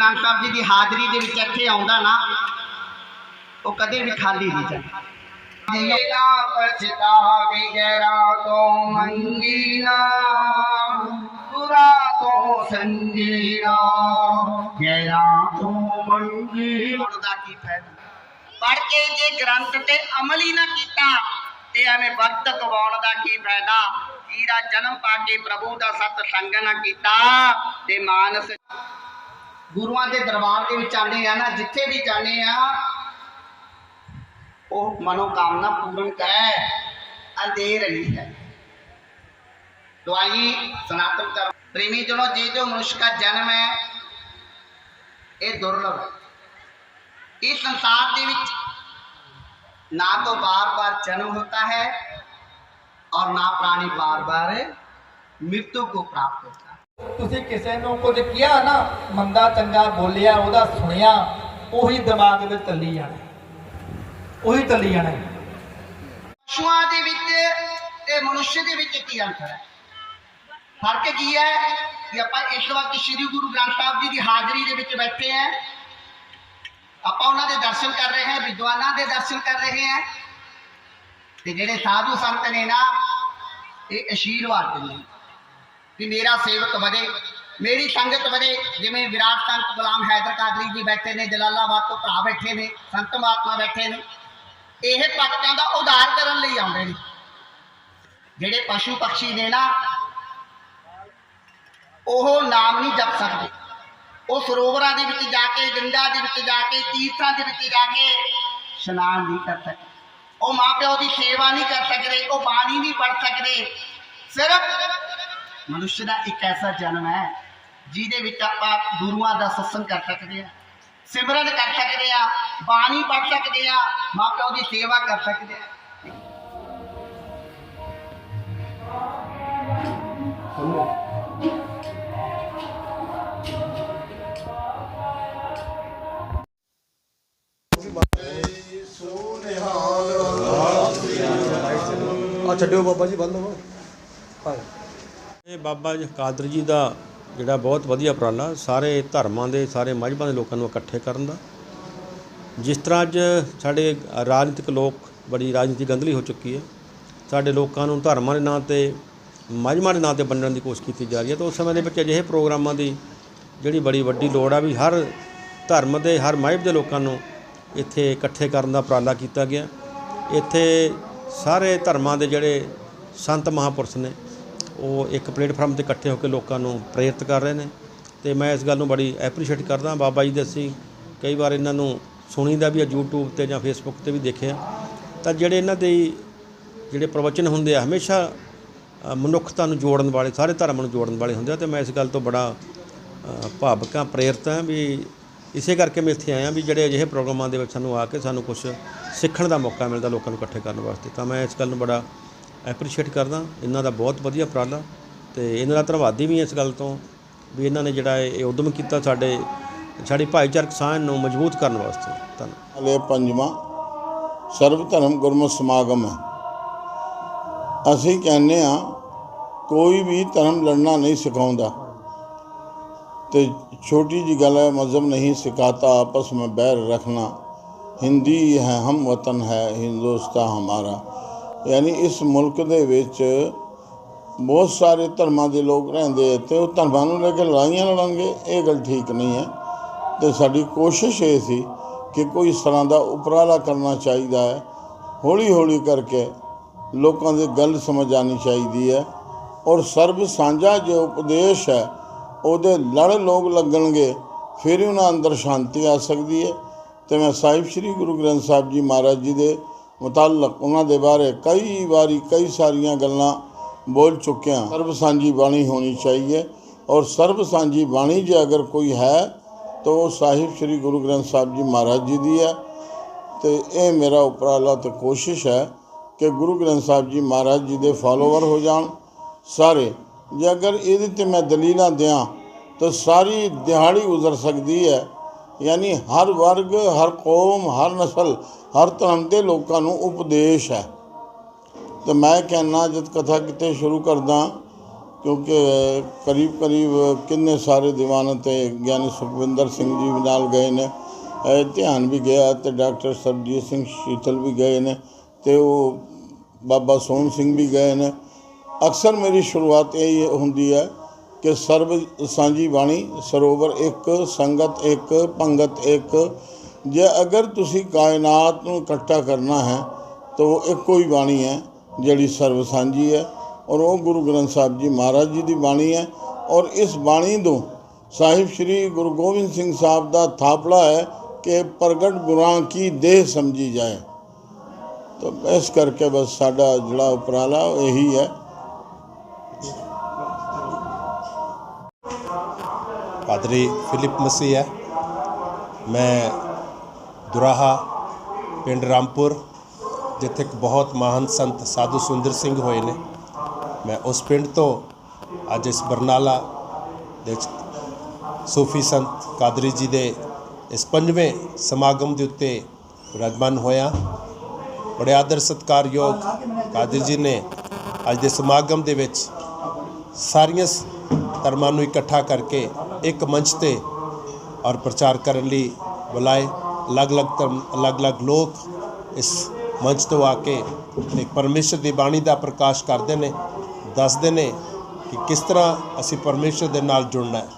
ਗ੍ਰੰਥ ਸਾਹਿਬ ਜੀ ਦੀ ਹਾਜ਼ਰੀ ਦੇ ਵਿੱਚ ਇੱਥੇ ਆਉਂਦਾ ਨਾ ਉਹ ਕਦੇ ਵੀ ਖਾਲੀ ਨਹੀਂ ਜਾਂਦਾ। ਨਾ ਪਛਤਾਵੇ ਗੈਰਾ ਤੋਂ ਮੰਗੀਨਾ ਬੁਰਾ ਤੋਂ ਸੰਜੀਨਾ ਗੈਰਾ ਤੋਂ ਪੜ੍ਹਨ ਦਾ ਕੀ ਫਾਇਦਾ? ਪੜ ਕੇ ਜੇ ਗ੍ਰੰਥ ਤੇ ਅਮਲ ਹੀ ਨਾ ਕੀਤਾ ਤੇ ਐਵੇਂ ਵਕਤ ਗਵਾਉਣ ਦਾ ਕੀ ਫਾਇਦਾ? ਜੀਰਾ ਜਨਮ ਪਾ ਕੇ ਪ੍ਰਭੂ ਦਾ ਸਤ ਸੰਗ ਨਾ ਕੀਤਾ ਤੇ ਮਾਨਸ ਗੁਰੂਆਂ ਦੇ ਦਰਬਾਰ ਦੇ ਵਿੱਚ ਆਉਂਦੇ ਆ ਨਾ ਜਿੱਥੇ ਵੀ ਜਾਂਦੇ ਆ ਉਹ ਮਨੋ ਕਾਮਨਾ ਪੂਰਨ ਕਰੇ ਅੰਧੇਰ ਨਹੀਂ ਹੈ ਦਵਾਈ ਸਨਾਤਨ ਕਰ प्रेमी जनों ये जो मनुष्य का जन्म है ਇਹ ਦੁਰਲਭ ਹੈ ਇਸ ਸੰਸਾਰ ਦੇ ਵਿੱਚ ਨਾ तो बार-बार जन्म होता है और ना प्राणी बार-बार मृत्यु को प्राप्त होता है ਤੁਸੀਂ ਕਿਸੇ ਨੂੰ ਕੁਝ ਕਿਹਾ ਨਾ, ਮੰਦਾ, ਚੰਗਾ ਬੋਲਿਆ, ਉਹਦਾ ਸੁਣਿਆ, ਉਹੀ ਦਿਮਾਗ ਵਿੱਚ ਚੱਲੀ ਜਾਣਾ। ਉਹੀ ਚੱਲੀ ਜਾਣਾ। ਪਸ਼ੂਆਂ ਦੇ ਵਿੱਚ ਤੇ ਮਨੁੱਖ ਦੇ ਵਿੱਚ ਕੀ ਅੰਤਰ ਹੈ? ਫ਼ਰਕ ਕੀ ਹੈ ਕਿ ਆਪਾਂ ਇਸ ਵਕਤ ਸ੍ਰੀ ਗੁਰੂ ਗ੍ਰੰਥ ਸਾਹਿਬ ਜੀ ਦੀ ਹਾਜ਼ਰੀ ਦੇ ਵਿੱਚ ਬੈਠੇ ਹਾਂ। ਆਪਾਂ ਉਹਨਾਂ ਦੇ ਦਰਸ਼ਨ ਕਰ ਰਹੇ ਹਾਂ, ਵਿਦਵਾਨਾਂ ਦੇ ਦਰਸ਼ਨ ਕਰ ਰਹੇ ਹਾਂ। ਤੇ ਜਿਹੜੇ ਸਾਧੂ ਸੰਤ ਨੇ ਨਾ, ਇਹ ਅਸ਼ੀਰਵਾਦ ਦਿੰਦੇ ਨੇ। ਕਿ ਮੇਰਾ ਸੇਵਕ ਵਧੇ, ਮੇਰੀ ਸੰਗਤ ਵਧੇ। ਜਿਵੇਂ ਵਿਰਾਟ ਸੰਤ ਗੁਲਾਮ ਹੈਦਰ ਕਾਦਰੀ ਜੀ ਬੈਠੇ ਨੇ, ਜਲਾਲਾਬਾਦ ਤੋਂ ਭਰਾ ਬੈਠੇ ਨੇ, ਸੰਤ ਮਹਾਤਮਾ ਬੈਠੇ ਨੇ। ਇਹ ਭਗਤਾਂ ਦਾ ਉਧਾਰ ਕਰਨ ਲਈ ਆਉਂਦੇ ਨੇ। ਜਿਹੜੇ ਪਸ਼ੂ ਪਕਸ਼ੀ ਨੇ ਨਾ, ਉਹ ਨਾਮ ਨਹੀਂ ਜਪ ਸਕਦੇ। ਉਹ ਸਰੋਵਰਾਂ ਦੇ ਵਿੱਚ ਜਾ ਕੇ ਗੰਗਾ ਦੇ ਵਿੱਚ ਜਾ ਕੇ, ਤੀਰਥਾਂ ਦੇ ਵਿੱਚ ਜਾ ਕੇ ਇਸ਼ਨਾਨ ਨਹੀਂ ਕਰ ਸਕਦੇ। ਉਹ ਮਾਪਿਓ ਦੀ ਸੇਵਾ ਨਹੀਂ ਕਰ ਸਕਦੇ, ਉਹ ਬਾਣੀ ਨਹੀਂ ਪੜ੍ਹ ਸਕਦੇ। ਸਿਰਫ ਮਨੁੱਖ ਦਾ ਇੱਕ ਐਸਾ ਜਨਮ ਹੈ, ਜਿਹਦੇ ਵਿੱਚ ਆਪਾਂ ਗੁਰੂਆਂ ਦਾ ਸਤਸੰਗ ਕਰ ਸਕਦੇ ਹਾਂ, ਸਿਮਰਨ ਕਰ ਸਕਦੇ ਆ ਬਾਣੀ ਪੜ੍ਹ ਸਕਦੇ ਆ ਮਾਪਿਓ ਦੀ ਸੇਵਾ ਕਰ ਸਕਦੇ ਆ ਆ ਛੱਡਿਓ ਬਾਬਾ ਜੀ, ਬੰਦ ਹੋ। ਇਹ ਬਾਬਾ ਜੀ ਕਾਦਰ ਜੀ ਦਾ ਜਿਹੜਾ ਬਹੁਤ ਵਧੀਆ ਉਪਰਾਲਾ, ਸਾਰੇ ਧਰਮਾਂ ਦੇ, ਸਾਰੇ ਮਜ਼੍ਹਬਾਂ ਦੇ ਲੋਕਾਂ ਨੂੰ ਇਕੱਠੇ ਕਰਨ ਦਾ। ਜਿਸ ਤਰ੍ਹਾਂ ਅੱਜ ਸਾਡੇ ਰਾਜਨੀਤਿਕ ਲੋਕ ਬੜੀ ਰਾਜਨੀਤੀ ਗੰਦਲੀ ਹੋ ਚੁੱਕੀ ਹੈ। ਸਾਡੇ ਲੋਕਾਂ ਨੂੰ ਧਰਮਾਂ ਦੇ ਨਾਂ ਤੇ ਮਜ਼੍ਹਬਾਂ ਦੇ ਨਾਂ ਤੇ ਵੰਡਣ ਦੀ ਕੋਸ਼ਿਸ਼ ਕੀਤੀ ਜਾ ਰਹੀ ਹੈ। ਤਾਂ ਉਸ ਸਮੇਂ ਦੇ ਵਿੱਚ ਅਜਿਹੇ ਪ੍ਰੋਗਰਾਮਾਂ ਦੀ ਜਿਹੜੀ ਬੜੀ ਵੱਡੀ ਲੋੜ ਆ ਵੀ ਹਰ ਧਰਮ ਦੇ, ਹਰ ਮਜ਼੍ਹਬ ਦੇ ਲੋਕਾਂ ਨੂੰ ਇੱਥੇ ਇਕੱਠੇ ਕਰਨ ਦਾ ਉਪਰਾਲਾ ਕੀਤਾ ਗਿਆ। ਇੱਥੇ ਸਾਰੇ ਧਰਮਾਂ ਦੇ ਜਿਹੜੇ ਸੰਤ ਮਹਾਪੁਰਸ਼ ਨੇ ਉਹ ਇੱਕ ਪਲੇਟਫਾਰਮ ਤੇ ਇਕੱਠੇ ਹੋ ਕੇ ਲੋਕਾਂ ਨੂੰ ਪ੍ਰੇਰਿਤ ਕਰ ਰਹੇ ਨੇ ਤੇ ਮੈਂ ਇਸ ਗੱਲ ਨੂੰ ਬੜੀ ਐਪਰੀਸ਼ੀਏਟ ਕਰਦਾ। ਬਾਬਾ ਜੀ ਦੇ ਅਸੀਂ ਕਈ ਵਾਰ ਇਹਨਾਂ ਨੂੰ ਸੁਣੀਦਾ ਵੀ ਆ YouTube ਤੇ ਜਾਂ Facebook ਤੇ ਵੀ ਦੇਖਿਆ ਤਾਂ ਜਿਹੜੇ ਇਹਨਾਂ ਦੇ ਜਿਹੜੇ ਪ੍ਰਵਚਨ ਹੁੰਦੇ ਆ ਹਮੇਸ਼ਾ ਮਨੁੱਖਤਾ ਨੂੰ ਜੋੜਨ ਵਾਲੇ ਸਾਰੇ ਧਰਮਾਂ ਨੂੰ ਜੋੜਨ ਵਾਲੇ ਹੁੰਦੇ ਆ ਤੇ ਮੈਂ ਇਸ ਗੱਲ ਤੋਂ ਬੜਾ ਅ, ਹਾਂ ਪ੍ਰੇਰਿਤ ਹਾਂ ਵੀ ਇਸੇ ਕਰਕੇ ਮੈਂ ਇੱਥੇ ਆਇਆ ਵੀ ਜਿਹੜੇ ਅਜਿਹੇ ਪ੍ਰੋਗਰਾਮਾਂ ਦੇ ਵਿੱਚ ਸਾਨੂੰ ਆ ਕੇ ਸਾਨੂੰ ਕੁਝ ਸਿੱਖਣ ਦਾ ਮੌਕਾ ਮਿਲਦਾ ਲੋਕਾਂ ਨੂੰ ਇਕੱਠੇ ਕਰਨ ਵਾਸਤੇ। ਤਾਂ ਮੈਂ ਇਸ ਗੱਲ ਨੂੰ ਬੜਾ ਐਪਰੀਸ਼ੀਏਟ ਕਰਦਾ ਇਹਨਾਂ ਦਾ ਬਹੁਤ ਵਧੀਆ ਉਪਰਾਲਾ ਤੇ ਇਹਨਾਂ ਦਾ ਧੰਨਵਾਦੀ ਵੀ ਹਾਂ ਇਸ ਗੱਲ ਤੋਂ ਵੀ ਇਹਨਾਂ ਨੇ ਜਿਹੜਾ ਇਹ ਉਦਮ ਕੀਤਾ ਸਾਡੇ ਸਾਡੀ ਭਾਈਚਾਰਕ ਸਾਂਝ ਨੂੰ ਮਜ਼ਬੂਤ ਕਰਨ ਵਾਸਤੇ ਧੰਨਵਾਦ ਹਲੇ ਪੰਜਵਾਂ ਸਰਬ ਧਰਮ ਗੁਰਮਤਿ ਸਮਾਗਮ ਹੈ ਅਸੀਂ ਕਹਿੰਦੇ ਆ ਕੋਈ ਵੀ ਧਰਮ ਲੜਨਾ ਨਹੀਂ ਸਿਖਾਉਂਦਾ ਤੇ ਛੋਟੀ ਜੀ ਗੱਲ ਹੈ ਮਜ਼ਹਬ ਨਹੀਂ ਸਿਖਾਤਾ ਆਪਸ में बैर रखना ਹਿੰਦੀ ਹੈ ਹਮ ਵਤਨ ਹੈ ਹਿੰਦੁਸਤਾਨ ਹਮਾਰਾ ਯਾਨੀ ਇਸ ਮੁਲਕ ਦੇ ਵਿੱਚ ਬਹੁਤ ਸਾਰੇ ਧਰਮਾਂ ਦੇ ਲੋਕ ਰਹਿੰਦੇ ਆ ਤੇ ਉਹ ਧਰਮਾਂ ਨੂੰ ਲੈ ਕੇ ਲੜਾਈਆਂ ਲੜਨਗੇ, ਇਹ ਗੱਲ ਠੀਕ ਨਹੀਂ ਹੈ। ਤੇ ਸਾਡੀ ਕੋਸ਼ਿਸ਼ ਇਹ ਸੀ ਕਿ ਕੋਈ ਇਸ ਤਰ੍ਹਾਂ ਦਾ ਉਪਰਾਲਾ ਕਰਨਾ ਚਾਹੀਦਾ ਹੈ। ਹੌਲੀ ਹੌਲੀ ਕਰਕੇ ਲੋਕਾਂ ਦੀ ਗੱਲ ਸਮਝ ਆਣੀ ਚਾਹੀਦੀ ਹੈ ਔਰ ਸਰਬ ਸਾਂਝਾ ਜੋ ਉਪਦੇਸ਼ ਹੈ, ਉਹਦੇ ਲੜ ਲੋਕ ਲੱਗਣਗੇ, ਫਿਰ ਹੀ ਉਹਨਾਂ ਅੰਦਰ ਸ਼ਾਂਤੀ ਆ ਸਕਦੀ ਹੈ। ਤੇ ਮੈਂ ਸਾਹਿਬ, ਸ੍ਰੀ ਗੁਰੂ ਗ੍ਰੰਥ ਸਾਹਿਬ ਜੀ ਮਹਾਰਾਜ ਜੀ ਦੇ ਮੁਤਲਕ ਉਹਨਾਂ ਦੇ ਬਾਰੇ ਕਈ ਵਾਰੀ ਕਈ ਸਾਰੀਆਂ ਗੱਲਾਂ ਬੋਲ ਚੁੱਕਿਆ। ਸਰਬ ਸਾਂਝੀ ਬਾਣੀ ਹੋਣੀ ਚਾਹੀਏ। ਔਰ ਸਰਬ ਸਾਂਝੀ ਬਾਣੀ ਜੇ ਅਗਰ ਕੋਈ ਹੈ, ਤਾਂ ਉਹ ਸਾਹਿਬ ਸ੍ਰੀ ਗੁਰੂ ਗ੍ਰੰਥ ਸਾਹਿਬ ਜੀ ਮਹਾਰਾਜ ਜੀ ਦੀ ਹੈ। ਤੇ ਇਹ ਮੇਰਾ ਉਪਰਾਲਾ ਤੇ ਕੋਸ਼ਿਸ਼ ਹੈ ਕਿ ਗੁਰੂ ਗ੍ਰੰਥ ਸਾਹਿਬ ਜੀ ਮਹਾਰਾਜ ਜੀ ਦੇ ਫਾਲੋਵਰ ਹੋ ਜਾਣ। ਸਾਰੇ, ਜੇ ਅਗਰ ਇਹਦੇ ਤੇ ਮੈਂ ਦਲੀਲਾਂ ਦਿਆਂ, ਤਾਂ ਸਾਰੀ ਦਿਹਾੜੀ ਗੁਜ਼ਰ ਸਕਦੀ ਹੈ। ਯਾਨੀ ਹਰ ਵਰਗ, ਹਰ ਕੌਮ, ਹਰ ਨਸਲ, ਹਰ ਧਰਮ ਦੇ ਲੋਕਾਂ ਨੂੰ ਉਪਦੇਸ਼ ਹੈ। ਤੇ ਮੈਂ ਕਹਿਣਾ ਜਦ ਕਥਾ ਕਿਤੇ ਸ਼ੁਰੂ ਕਰਦਾ, ਕਿਉਂਕਿ ਕਰੀਬ ਕਰੀਬ ਕਿੰਨੇ ਸਾਰੇ ਦੀਵਾਨ ਤੇ ਗਿਆਨੀ ਸੁਖਵਿੰਦਰ ਸਿੰਘ ਜੀ ਨਾਲ ਗਏ ਨੇ। ਧਿਆਨ ਵੀ ਗਿਆ ਤੇ ਡਾਕਟਰ ਸਰਜੀਤ ਸਿੰਘ ਸ਼ੀਤਲ ਵੀ ਗਏ ਨੇ ਤੇ ਉਹ ਬਾਬਾ ਸੋਹਣ ਸਿੰਘ ਵੀ ਗਏ ਨੇ। ਅਕਸਰ ਮੇਰੀ ਸ਼ੁਰੂਆਤ ਇਹ ਹੁੰਦੀ ਹੈ ਕਿ ਸਰਬ ਸਾਂਝੀ ਬਾਣੀ ਸਰੋਵਰ ਇੱਕ, ਸੰਗਤ ਇੱਕ, ਪੰਗਤ ਇੱਕ। ਜੇ ਅਗਰ ਤੁਸੀਂ ਕਾਇਨਾਤ ਨੂੰ ਇਕੱਠਾ ਕਰਨਾ ਹੈ, ਤਾਂ ਉਹ ਇੱਕੋ ਹੀ ਬਾਣੀ ਹੈ, ਜਿਹੜੀ ਸਰਬ ਸਾਂਝੀ ਹੈ। ਔਰ ਉਹ ਗੁਰੂ ਗ੍ਰੰਥ ਸਾਹਿਬ ਜੀ ਮਹਾਰਾਜ ਜੀ ਦੀ ਬਾਣੀ ਹੈ। ਔਰ ਇਸ ਬਾਣੀ ਤੋਂ ਸਾਹਿਬ ਸ੍ਰੀ ਗੁਰੂ ਗੋਬਿੰਦ ਸਿੰਘ ਸਾਹਿਬ ਦਾ ਥਾਪੜਾ ਹੈ ਕਿ ਪ੍ਰਗਟ ਗੁਰਾਂ ਕੀ ਦੇਹ ਸਮਝੀ ਜਾਏ। ਤਾਂ ਇਸ ਕਰਕੇ ਬਸ ਸਾਡਾ ਜਿਹੜਾ ਉਪਰਾਲਾ ਉਹ ਇਹੀ ਹੈ। ਪਾਦਰੀ ਫਿਲਿਪ ਮਸੀਹ ਹੈ। ਮੈਂ ਦੁਰਾਹਾ ਪਿੰਡ ਰਾਮਪੁਰ, ਜਿੱਥੇ ਇੱਕ ਬਹੁਤ ਮਹਾਨ ਸੰਤ ਸਾਧੂ ਸੁੰਦਰ ਸਿੰਘ ਹੋਏ ਨੇ। ਮੈਂ ਉਸ ਪਿੰਡ ਤੋਂ ਅੱਜ ਇਸ ਬਰਨਾਲਾ ਦੇ ਸੂਫੀ ਸੰਤ ਕਾਦਰੀ ਜੀ ਦੇ ਇਸ ਪੰਜਵੇਂ ਸਮਾਗਮ ਦੇ ਉੱਤੇ ਵਿਰਾਜਮਾਨ ਹੋਇਆ। ਬੜੇ ਆਦਰ ਸਤਿਕਾਰਯੋਗ ਕਾਦਰੀ ਜੀ ਨੇ ਅੱਜ ਦੇ ਸਮਾਗਮ ਦੇ ਵਿੱਚ ਸਾਰੀਆਂ ਸ- ਧਰਮਾਂ ਨੂੰ ਇਕੱਠਾ ਕਰਕੇ ਇੱਕ ਮੰਚ ਤੇ ਔਰ ਪ੍ਰਚਾਰ ਕਰਨ ਲਈ ਬੁਲਾਏ। ਅਲੱਗ-ਅਲੱਗ ਧਰਮ, ਅਲੱਗ-ਅਲੱਗ ਲੋਕ ਇਸ ਮੰਚ ਤੋਂ ਆ ਕੇ ਇੱਕ ਪਰਮੇਸ਼ਰ ਦੀ ਬਾਣੀ ਦਾ ਪ੍ਰਕਾਸ਼ ਕਰਦੇ ਨੇ, ਦੱਸਦੇ ਨੇ ਕਿ ਕਿਸ ਤਰ੍ਹਾਂ ਅਸੀਂ ਪਰਮੇਸ਼ਰ ਦੇ ਨਾਲ ਜੁੜਨਾ ਹੈ।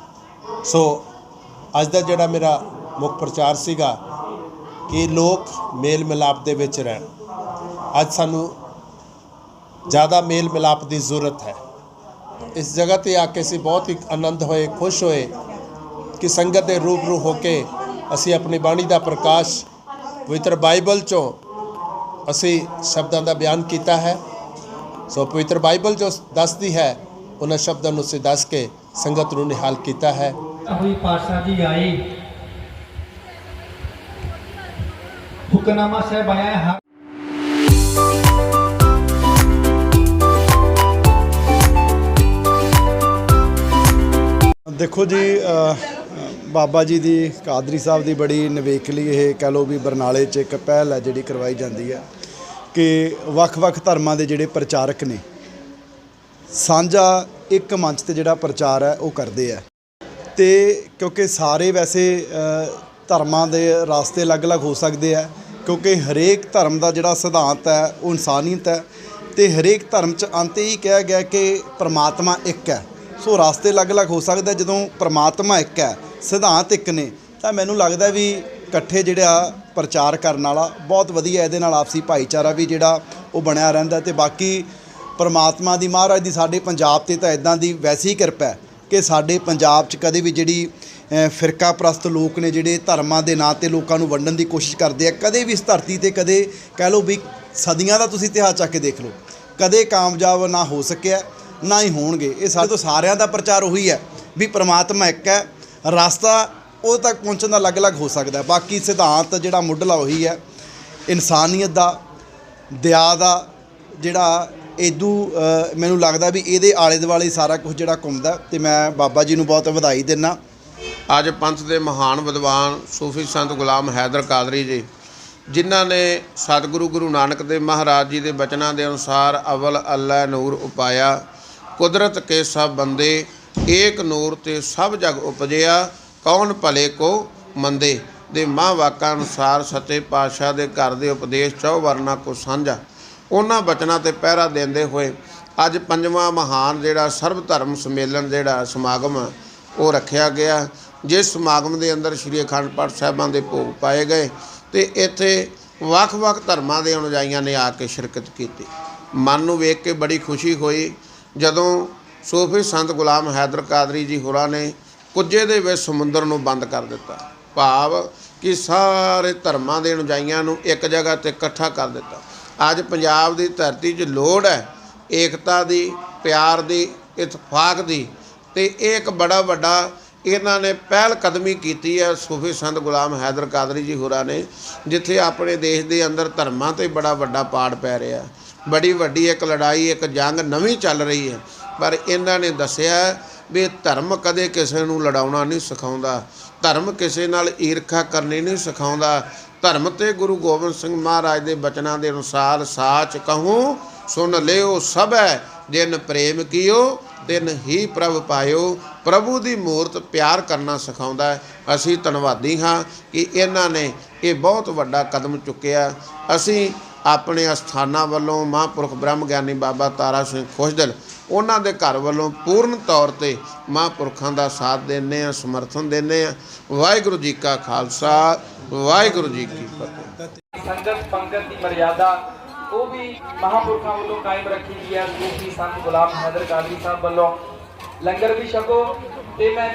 ਸੋ ਅੱਜ ਦਾ ਜਿਹੜਾ ਮੇਰਾ ਮੁੱਖ ਪ੍ਰਚਾਰ ਸੀਗਾ ਕਿ ਲੋਕ ਮੇਲ ਮਿਲਾਪ ਦੇ ਵਿੱਚ ਰਹਿਣ। ਅੱਜ ਸਾਨੂੰ ਜ਼ਿਆਦਾ ਮੇਲ ਮਿਲਾਪ ਦੀ ਜ਼ਰੂਰਤ ਹੈ। ਇਸ ਜਗ੍ਹਾ ਤੇ ਆ ਕੇ ਅਸੀਂ ਬਹੁਤ ਹੀ ਆਨੰਦ ਹੋਏ ਖੁਸ਼ ਹੋਏ ਕਿ ਸੰਗਤ ਦੇ ਰੂਬਰੂ ਹੋ ਕੇ ਅਸੀਂ ਆਪਣੀ ਬਾਣੀ ਦਾ ਪ੍ਰਕਾਸ਼ ਪਵਿੱਤਰ ਬਾਈਬਲ ਚੋਂ ਅਸੀਂ ਸ਼ਬਦਾਂ ਦਾ ਬਿਆਨ ਕੀਤਾ ਹੈ ਸੋ ਪਵਿੱਤਰ ਬਾਈਬਲ ਜੋ ਦੱਸਦੀ ਹੈ ਉਹਨਾਂ ਸ਼ਬਦਾਂ ਨੂੰ ਅਸੀਂ ਦੱਸ ਕੇ ਸੰਗਤ ਨੂੰ ਨਿਹਾਲ ਕੀਤਾ ਹੈ ਹੋਈ ਪਾਤਸ਼ਾਹ ਜੀ ਆਈ ਹੁਕਨਾਮਾ ਸਾਹਿਬ ਆਇਆ ਦੇਖੋ ਜੀ ਬਾਬਾ ਜੀ ਦੀ, ਕਾਦਰੀ ਸਾਹਿਬ ਦੀ ਬੜੀ ਨਵੇਕਲੀ ਇਹ ਕਹਿ ਲਓ ਵੀ ਬਰਨਾਲੇ 'ਚ ਇੱਕ ਪਹਿਲ ਹੈ ਜਿਹੜੀ ਕਰਵਾਈ ਜਾਂਦੀ ਹੈ ਕਿ ਵੱਖ-ਵੱਖ ਧਰਮਾਂ ਦੇ ਜਿਹੜੇ ਪ੍ਰਚਾਰਕ ਨੇ, ਸਾਂਝਾ ਇੱਕ ਮੰਚ ਤੇ ਜਿਹੜਾ ਪ੍ਰਚਾਰ ਹੈ ਉਹ ਕਰਦੇ ਆ ਤੇ ਕਿਉਂਕਿ ਸਾਰੇ ਵੈਸੇ ਧਰਮਾਂ ਦੇ ਰਾਸਤੇ ਅਲੱਗ-ਅਲੱਗ ਹੋ ਸਕਦੇ ਆ ਕਿਉਂਕਿ ਹਰੇਕ ਧਰਮ ਦਾ ਜਿਹੜਾ ਸਿਧਾਂਤ ਹੈ ਉਹ ਇਨਸਾਨੀਅਤ ਹੈ ਤੇ ਹਰੇਕ ਧਰਮ 'ਚ ਅੰਤ ਹੀ ਕਿਹਾ ਗਿਆ ਕਿ ਪ੍ਰਮਾਤਮਾ ਇੱਕ ਹੈ। ਸੋ ਰਸਤੇ ਅਲੱਗ-ਅਲੱਗ ਹੋ ਸਕਦਾ ਜਦੋਂ ਪ੍ਰਮਾਤਮਾ ਇੱਕ ਹੈ, ਸਿਧਾਂਤ ਇੱਕ ਨੇ, ਤਾਂ ਮੈਨੂੰ ਲੱਗਦਾ ਵੀ ਇਕੱਠੇ ਜਿਹੜਾ ਪ੍ਰਚਾਰ ਕਰਨ ਵਾਲਾ ਬਹੁਤ ਵਧੀਆ ਇਹਦੇ ਨਾਲ ਆਪਸੀ ਭਾਈਚਾਰਾ ਵੀ ਜਿਹੜਾ ਉਹ ਬਣਿਆ ਰਹਿੰਦਾ ਤੇ ਬਾਕੀ ਪਰਮਾਤਮਾ ਦੀ ਮਹਾਰਾਜ ਦੀ ਸਾਡੇ ਪੰਜਾਬ ਤੇ ਤਾਂ ਇਦਾਂ ਦੀ ਵੈਸੀ ਹੀ ਕਿਰਪਾ ਹੈ ਕਿ ਸਾਡੇ ਪੰਜਾਬ 'ਚ ਕਦੇ ਵੀ ਜਿਹੜੀ ਫਿਰਕਾ ਪ੍ਰਸਤ ਲੋਕ ਨੇ ਜਿਹੜੇ ਧਰਮਾਂ ਦੇ ਨਾਂ ਤੇ ਲੋਕਾਂ ਨੂੰ ਵੰਡਣ ਦੀ ਕੋਸ਼ਿਸ਼ ਕਰਦੇ ਆ, ਕਦੇ ਵੀ ਇਸ ਧਰਤੀ ਤੇ ਕਦੇ ਕਹਿ ਲਓ ਵੀ ਸਦੀਆਂ ਦਾ ਤੁਸੀਂ ਇਤਿਹਾਸ ਚੱਕ ਕੇ ਦੇਖ ਲਓ, ਕਦੇ ਕਾਮਯਾਬ ਨਾ ਹੋ ਸਕਿਆ। ਨਾ ਹੀ ਹੋਣਗੇ। ਇਹ ਸਾਡੇ ਤੋਂ ਸਾਰਿਆਂ ਦਾ ਪ੍ਰਚਾਰ ਉਹੀ ਹੈ ਵੀ ਪ੍ਰਮਾਤਮਾ ਇੱਕ ਹੈ। ਰਸਤਾ ਉਹ ਤੱਕ ਪਹੁੰਚਣ ਦਾ ਅਲੱਗ-ਅਲੱਗ ਹੋ ਸਕਦਾ ਬਾਕੀ ਸਿਧਾਂਤ ਜਿਹੜਾ ਮੁੱਢਲਾ ਉਹੀ ਹੈ। ਇਨਸਾਨੀਅਤ ਦਾ ਦਇਆ ਦਾ ਜਿਹੜਾ ਇਦੂ ਅ, ਮੈਨੂੰ ਲੱਗਦਾ ਵੀ ਇਹਦੇ ਆਲੇ ਦੁਆਲੇ ਸਾਰਾ ਕੁਝ ਜਿਹੜਾ ਘੁੰਮਦਾ ਤੇ ਮੈਂ ਬਾਬਾ ਜੀ ਨੂੰ ਬਹੁਤ ਵਧਾਈ ਦਿੰਦਾ। ਅੱਜ ਪੰਥ ਦੇ ਮਹਾਨ ਵਿਦਵਾਨ ਸੂਫੀ ਸੰਤ ਗੁਲਾਮ ਹੈਦਰ ਕਾਦਰੀ ਜੀ ਜਿਨ੍ਹਾਂ ਨੇ ਸਤਿਗੁਰੂ ਗੁਰੂ ਨਾਨਕ ਦੇਵ ਮਹਾਰਾਜ ਜੀ ਦੇ ਬਚਨਾਂ ਦੇ ਅਨੁਸਾਰ ਅਵਲ ਅੱਲਾ ਨੂਰ ਉਪਾਇਆ। ਕੁਦਰਤ ਕੇ ਸਭ ਬੰਦੇ, ਏਕ ਨੂਰ ਤੇ ਸਭ ਜਗ ਉਪਜਿਆ, ਕੌਣ ਭਲੇ ਕੋ ਮੰਦੇ? ਦੇ ਮਾਂ ਵਾਕਾਂ ਅਨੁਸਾਰ ਸੱਚੇ ਪਾਤਸ਼ਾਹ ਦੇ ਘਰ ਦੇ ਉਪਦੇਸ਼ ਚੌ ਵਰਨਾ ਕੋ ਸਾਂਝਾ। ਉਹਨਾਂ ਬਚਨਾਂ ਤੇ ਪਹਿਰਾ ਦਿੰਦੇ ਹੋਏ, ਅੱਜ ਪੰਜਵਾਂ ਮਹਾਨ ਜਿਹੜਾ ਸਰਬ ਧਰਮ ਸੰਮੇਲਨ ਜਿਹੜਾ ਸਮਾਗਮ ਉਹ ਰੱਖਿਆ ਗਿਆ। ਜਿਸ ਸਮਾਗਮ ਦੇ ਅੰਦਰ ਸ੍ਰੀ ਅਖੰਡ ਪਾਠ ਸਾਹਿਬਾਂ ਦੇ ਭੋਗ ਪਾਏ ਗਏ ਤੇ ਇੱਥੇ ਵੱਖ-ਵੱਖ ਧਰਮਾਂ ਦੇ ਅਨੁਜਾਈਆਂ ਨੇ ਆ ਕੇ ਸ਼ਿਰਕਤ ਕੀਤੀ। ਮਨ ਨੂੰ ਵੇਖ ਕੇ ਬੜੀ ਖੁਸ਼ੀ ਹੋਈ। ਜਦੋਂ ਸੂਫੀ ਸੰਤ ਗੁਲਾਮ ਹੈਦਰ ਕਾਦਰੀ ਜੀ ਹੋਰਾਂ ਨੇ ਕੁੱਜੇ ਦੇ ਵਿੱਚ ਸਮੁੰਦਰ ਨੂੰ ਬੰਦ ਕਰ ਦਿੱਤਾ, ਭਾਵ ਕਿ ਸਾਰੇ ਧਰਮਾਂ ਦੇ ਅਨੁਜਾਈਆਂ ਨੂੰ ਇੱਕ ਜਗ੍ਹਾ ਤੇ ਇਕੱਠਾ ਕਰ ਦਿੱਤਾ। ਅੱਜ ਪੰਜਾਬ ਦੀ ਧਰਤੀ 'ਚ ਲੋੜ ਹੈ ਏਕਤਾ ਦੀ, ਪਿਆਰ ਦੀ, ਇਤਫਾਕ ਦੀ ਤੇ ਇਹ ਇੱਕ ਬੜਾ ਵੱਡਾ ਇਹਨਾਂ ਨੇ ਪਹਿਲ ਕਦਮੀ ਕੀਤੀ ਹੈ ਸੂਫੀ ਸੰਤ ਗੁਲਾਮ ਹੈਦਰ ਕਾਦਰੀ ਜੀ ਹੋਰਾਂ ਨੇ, ਜਿੱਥੇ ਆਪਣੇ ਦੇਸ਼ ਦੇ ਅੰਦਰ ਧਰਮਾਂ ਤੇ ਬੜਾ ਵੱਡਾ ਪਾੜ ਪੈ ਰਿਹਾ। ਬੜੀ ਵੱਡੀ ਇੱਕ ਲੜਾਈ, ਇੱਕ ਜੰਗ ਨਵੀਂ ਚੱਲ ਰਹੀ ਹੈ। ਪਰ ਇਹਨਾਂ ਨੇ ਦੱਸਿਆ ਵੀ ਧਰਮ ਕਦੇ ਕਿਸੇ ਨੂੰ ਲੜਾਉਣਾ ਨਹੀਂ ਸਿਖਾਉਂਦਾ। ਧਰਮ ਕਿਸੇ ਨਾਲ ਈਰਖਾ ਕਰਨੀ ਨਹੀਂ ਸਿਖਾਉਂਦਾ। ਧਰਮ ਤੇ ਗੁਰੂ ਗੋਬਿੰਦ ਸਿੰਘ ਮਹਾਰਾਜ ਦੇ ਬਚਨਾਂ ਦੇ ਅਨੁਸਾਰ ਸਾਚ ਕਹੂੰ, ਸੁਣ ਲਿਓ ਸਭੈ ਜਿਨ ਪ੍ਰੇਮ ਕੀਓ, ਤਿਨ ਹੀ ਪ੍ਰਭ ਪਾਇਓ। ਪ੍ਰਭੂ ਦੀ ਮੂਰਤ ਪਿਆਰ ਕਰਨਾ ਸਿਖਾਉਂਦਾ ਹੈ। ਅਸੀਂ ਧੰਨਵਾਦੀ ਹਾਂ ਕਿ ਇਹਨਾਂ ਨੇ ਇਹ ਬਹੁਤ ਵੱਡਾ ਕਦਮ ਚੁੱਕਿਆ। ਅਸੀਂ ਆਪਣੇ ਅਸਥਾਨਾਂ ਵੱਲੋਂ ਮਹਾਂਪੁਰਖ ਬ੍ਰਹਮ ਗਿਆਨੀ ਬਾਬਾ ਤਾਰਾ ਸਿੰਘ ਖੁਸ਼ਦਿਲ ਉਹਨਾਂ ਦੇ ਘਰ ਵੱਲੋਂ ਪੂਰਨ ਤੌਰ ਤੇ ਮਹਾਂਪੁਰਖਾਂ ਦਾ ਸਾਥ ਦਿੰਦੇ ਆ ਸਮਰਥਨ ਦਿੰਦੇ ਆ ਵਾਹਿਗੁਰੂ ਜੀ ਕਾ ਖਾਲਸਾ, ਵਾਹਿਗੁਰੂ ਜੀ ਕੀ ਫਤਿਹ। ਸੰਗਤ, ਪੰਗਤ ਦੀ ਮਰਿਆਦਾ, ਉਹ ਵੀ ਮਹਾਂਪੁਰਖਾਂ ਵੱਲੋਂ ਕਾਇਮ ਰੱਖੀ ਗਈ ਹੈ। ਸੂਫੀ ਸੰਤ ਗੁਲਾਮ ਹੈਦਰ ਕਾਦਰੀ ਸਾਹਿਬ ਵੱਲੋਂ। ਲੰਗਰ ਵੀ ਛਕੋ ਤੇ ਮੈਂ